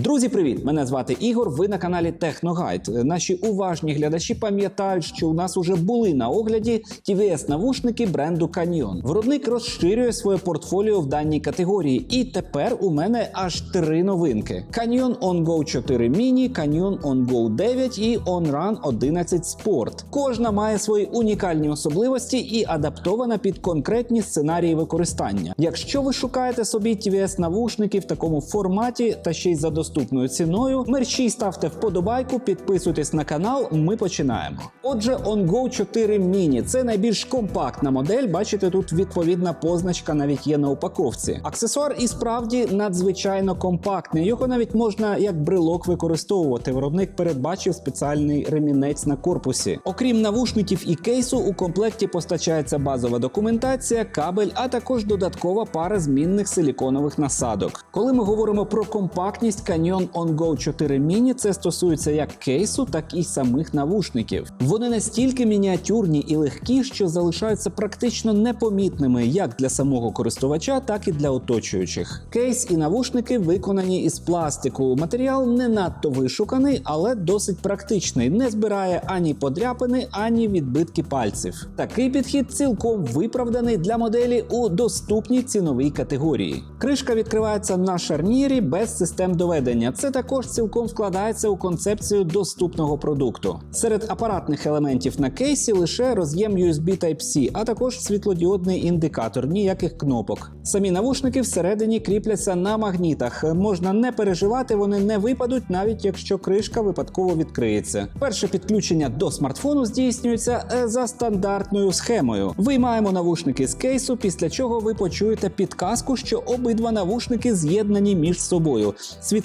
Друзі, привіт! Мене звати Ігор. Ви на каналі Техногайд. Наші уважні глядачі пам'ятають, що у нас уже були на огляді tvs навушники бренду Canyon. Виробник розширює своє портфоліо в даній категорії, і тепер у мене аж три новинки: Canyon On Go 4 Mini, Canyon On Go 9 і OnRun 11 Sport. Кожна має свої унікальні особливості і адаптована під конкретні сценарії використання. Якщо ви шукаєте собі tvs навушники в такому форматі та ще й за доступною ціною, мерщій ставте вподобайку, підписуйтесь на канал. Ми починаємо. Отже, OnGo 4 Mini – це найбільш компактна модель. Бачите, тут відповідна позначка навіть є на упаковці. Аксесуар і справді надзвичайно компактний. Його навіть можна як брелок використовувати. Виробник передбачив спеціальний ремінець на корпусі. Окрім навушників і кейсу, у комплекті постачається базова документація, кабель, а також додаткова пара змінних силіконових насадок. Коли ми говоримо про компактність Canyon On Go 4 Mini, це стосується як кейсу, так і самих навушників. Вони настільки мініатюрні і легкі, що залишаються практично непомітними як для самого користувача, так і для оточуючих. Кейс і навушники виконані із пластику. Матеріал не надто вишуканий, але досить практичний. Не збирає ані подряпини, ані відбитки пальців. Такий підхід цілком виправданий для моделі у доступній ціновій категорії. Кришка відкривається на шарнірі без систем доведення. Це також цілком вкладається у концепцію доступного продукту. Серед апаратних елементів на кейсі лише роз'єм USB Type-C, а також світлодіодний індикатор, ніяких кнопок. Самі навушники всередині кріпляться на магнітах. Можна не переживати, вони не випадуть, навіть якщо кришка випадково відкриється. Перше підключення до смартфону здійснюється е, за стандартною схемою. Виймаємо навушники з кейсу, після чого ви почуєте підказку, що обидва навушники з'єднані між собою.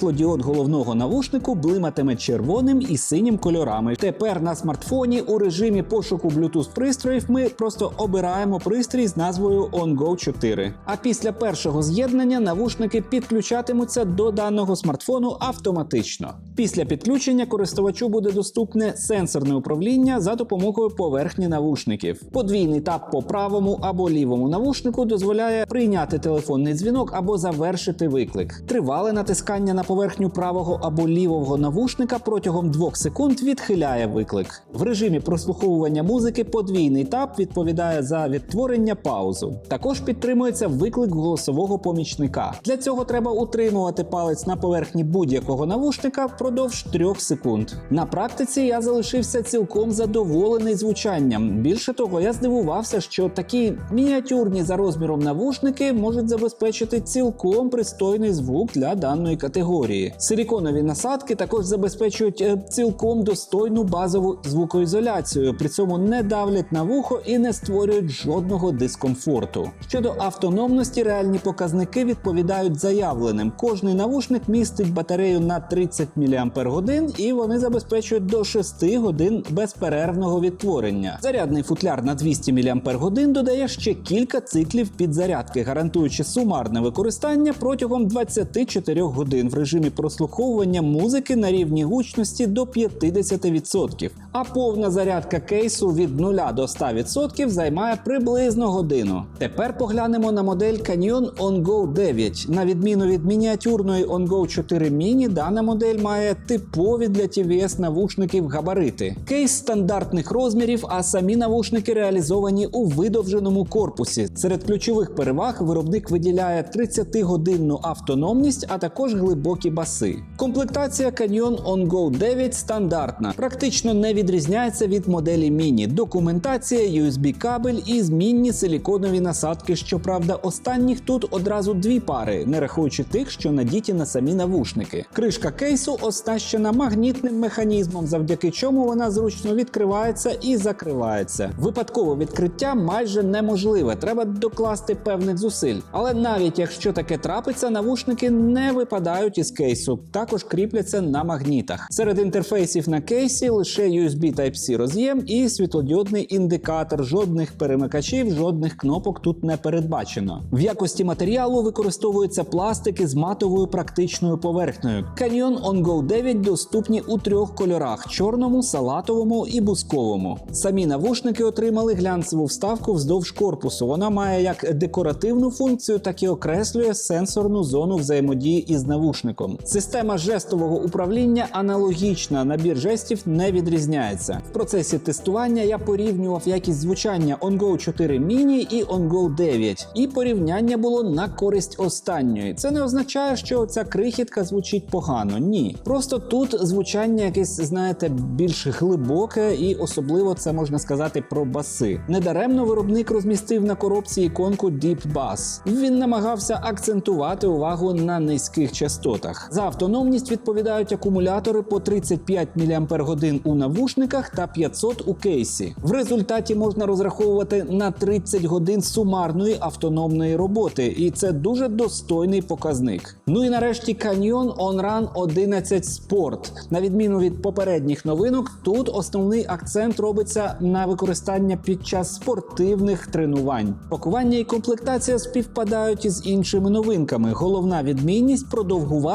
Світлодіод головного навушнику блиматиме червоним і синім кольорами. Тепер на смартфоні у режимі пошуку Bluetooth пристроїв ми просто обираємо пристрій з назвою OnGo 4. А після першого з'єднання навушники підключатимуться до даного смартфону автоматично. Після підключення користувачу буде доступне сенсорне управління за допомогою поверхні навушників. Подвійний тап по правому або лівому навушнику дозволяє прийняти телефонний дзвінок або завершити виклик. Тривале натискання на поверхню правого або лівого навушника протягом 2 секунд відхиляє виклик. В режимі прослуховування музики подвійний тап відповідає за відтворення паузу. Також підтримується виклик голосового помічника. Для цього треба утримувати палець на поверхні будь-якого навушника впродовж 3 секунд. На практиці я залишився цілком задоволений звучанням. Більше того, я здивувався, що такі мініатюрні за розміром навушники можуть забезпечити цілком пристойний звук для даної категорії. Силіконові насадки також забезпечують е, цілком достойну базову звукоізоляцію, при цьому не давлять на вухо і не створюють жодного дискомфорту. Щодо автономності, реальні показники відповідають заявленим. Кожний навушник містить батарею на 30 мАч і вони забезпечують до 6 годин безперервного відтворення. Зарядний футляр на 200 мАч додає ще кілька циклів підзарядки, гарантуючи сумарне використання протягом 24 годин в режимі прослуховування музики на рівні гучності до 50%. А повна зарядка кейсу від 0 до 100% займає приблизно годину. Тепер поглянемо на модель Canyon OnGo 9. На відміну від мініатюрної OnGo 4 Mini, дана модель має типові для TVS навушників габарити. Кейс стандартних розмірів, а самі навушники реалізовані у видовженому корпусі. Серед ключових переваг виробник виділяє 30-годинну автономність, а також глибокі баси. Комплектація Canyon OnGo 9 стандартна, практично не відрізняється від моделі Mini. Документація, USB-кабель і змінні силіконові насадки. Щоправда, останніх тут одразу дві пари, не рахуючи тих, що надіті на самі навушники. Кришка кейсу оснащена магнітним механізмом, завдяки чому вона зручно відкривається і закривається. Випадкове відкриття майже неможливе, треба докласти певних зусиль. Але навіть якщо таке трапиться, навушники не випадають із кейсу, також кріпляться на магнітах. Серед інтерфейсів на кейсі лише USB Type-C роз'єм і світлодіодний індикатор. Жодних перемикачів, жодних кнопок тут не передбачено. В якості матеріалу використовуються пластики з матовою практичною поверхнею. Canyon OnGo 9 доступні у трьох кольорах: чорному, салатовому і бусковому. Самі навушники отримали глянцеву вставку вздовж корпусу. Вона має як декоративну функцію, так і окреслює сенсорну зону взаємодії із навушником. Навушником. Система жестового управління аналогічна, набір жестів не відрізняється. В процесі тестування я порівнював якість звучання OnGo 4 Mini і OnGo 9, і порівняння було на користь останньої. Це не означає, що ця крихітка звучить погано. Ні, просто тут звучання якесь, знаєте, більш глибоке, і особливо це можна сказати про баси. Недаремно виробник розмістив на коробці іконку Deep Bass. Він намагався акцентувати увагу на низьких частотах. За автономність відповідають акумулятори по 35 мАч у навушниках та 500 у кейсі. В результаті можна розраховувати на 30 годин сумарної автономної роботи, і це дуже достойний показник. Ну і нарешті Canyon OnRun 11 Sport. На відміну від попередніх новинок, тут основний акцент робиться на використання під час спортивних тренувань. Пакування і комплектація співпадають із іншими новинками. Головна відмінність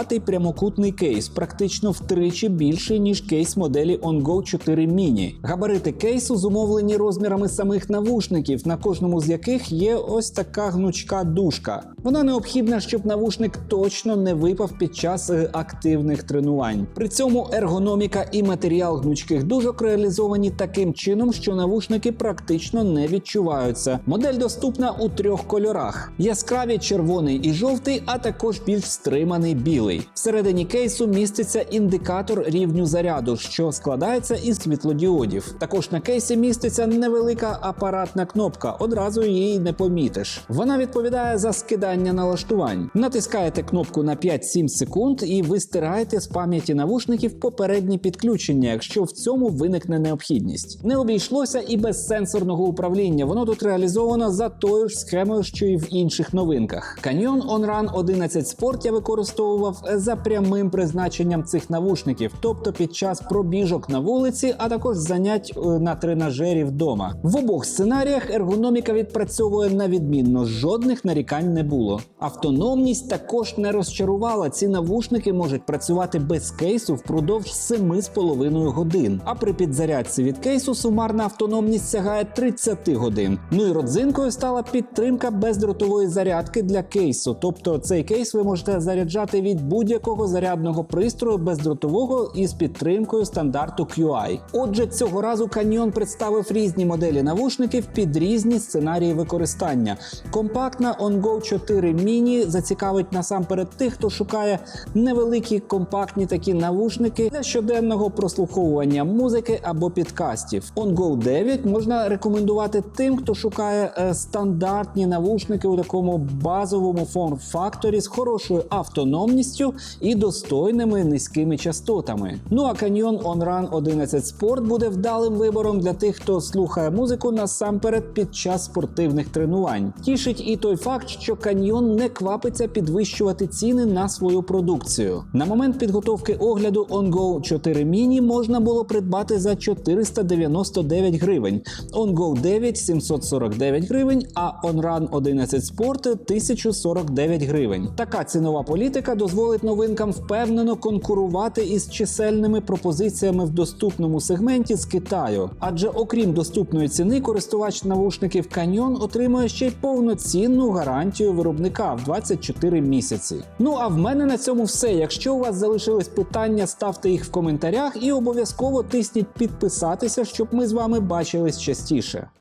продовгуватий прямокутний кейс, практично втричі більший ніж кейс моделі OnGo 4 Mini. Габарити кейсу зумовлені розмірами самих навушників, на кожному з яких є ось така гнучка дужка. Вона необхідна, щоб навушник точно не випав під час е, активних тренувань. При цьому ергономіка і матеріал гнучких дужок реалізовані таким чином, що навушники практично не відчуваються. Модель доступна у трьох кольорах: яскраві червоний і жовтий, а також більш стриманий білий. Всередині кейсу міститься індикатор рівню заряду, що складається із світлодіодів. Також на кейсі міститься невелика апаратна кнопка, одразу її не помітиш. Вона відповідає за скидання налаштувань. Натискаєте кнопку на 5-7 секунд, і ви стираєте з пам'яті навушників попередні підключення, якщо в цьому виникне необхідність. Не обійшлося і без сенсорного управління. Воно тут реалізовано за тою ж схемою, що і в інших новинках. Canyon OnRun 11 Sport я використовував за прямим призначенням цих навушників, тобто під час пробіжок на вулиці, а також занять е, на тренажері вдома. В обох сценаріях ергономіка відпрацьовує на відмінно, жодних нарікань не було. Автономність також не розчарувала. Ці навушники можуть працювати без кейсу впродовж 7,5 годин. А при підзарядці від кейсу сумарна автономність сягає 30 годин. Ну і родзинкою стала підтримка бездротової зарядки для кейсу. Тобто цей кейс ви можете заряджати від будь-якого зарядного пристрою бездротового із підтримкою стандарту QI. Отже, цього разу Canyon представив різні моделі навушників під різні сценарії використання. Компактна OnGo 4 Mini зацікавить насамперед тих, хто шукає невеликі компактні такі навушники для щоденного прослуховування музики або підкастів. OnGo 9 можна рекомендувати тим, хто шукає е, стандартні навушники у такому базовому форм-факторі з хорошою автономністю і достойними низькими частотами. Ну а Canyon OnRun 11 Sport буде вдалим вибором для тих, хто слухає музику насамперед під час спортивних тренувань. Тішить і той факт, що Canyon не квапиться підвищувати ціни на свою продукцію. На момент підготовки огляду OnGo 4 Mini можна було придбати за 499 гривень, OnGo 9 749 гривень, а OnRun 11 Sport 1049 гривень. Така цінова політика дозволить новинкам впевнено конкурувати із чисельними пропозиціями в доступному сегменті з Китаю. Адже окрім доступної ціни, користувач навушників Canyon отримує ще й повноцінну гарантію виробника в 24 місяці. Ну а в мене на цьому все. Якщо у вас залишились питання, ставте їх в коментарях і обов'язково тисніть підписатися, щоб ми з вами бачились частіше.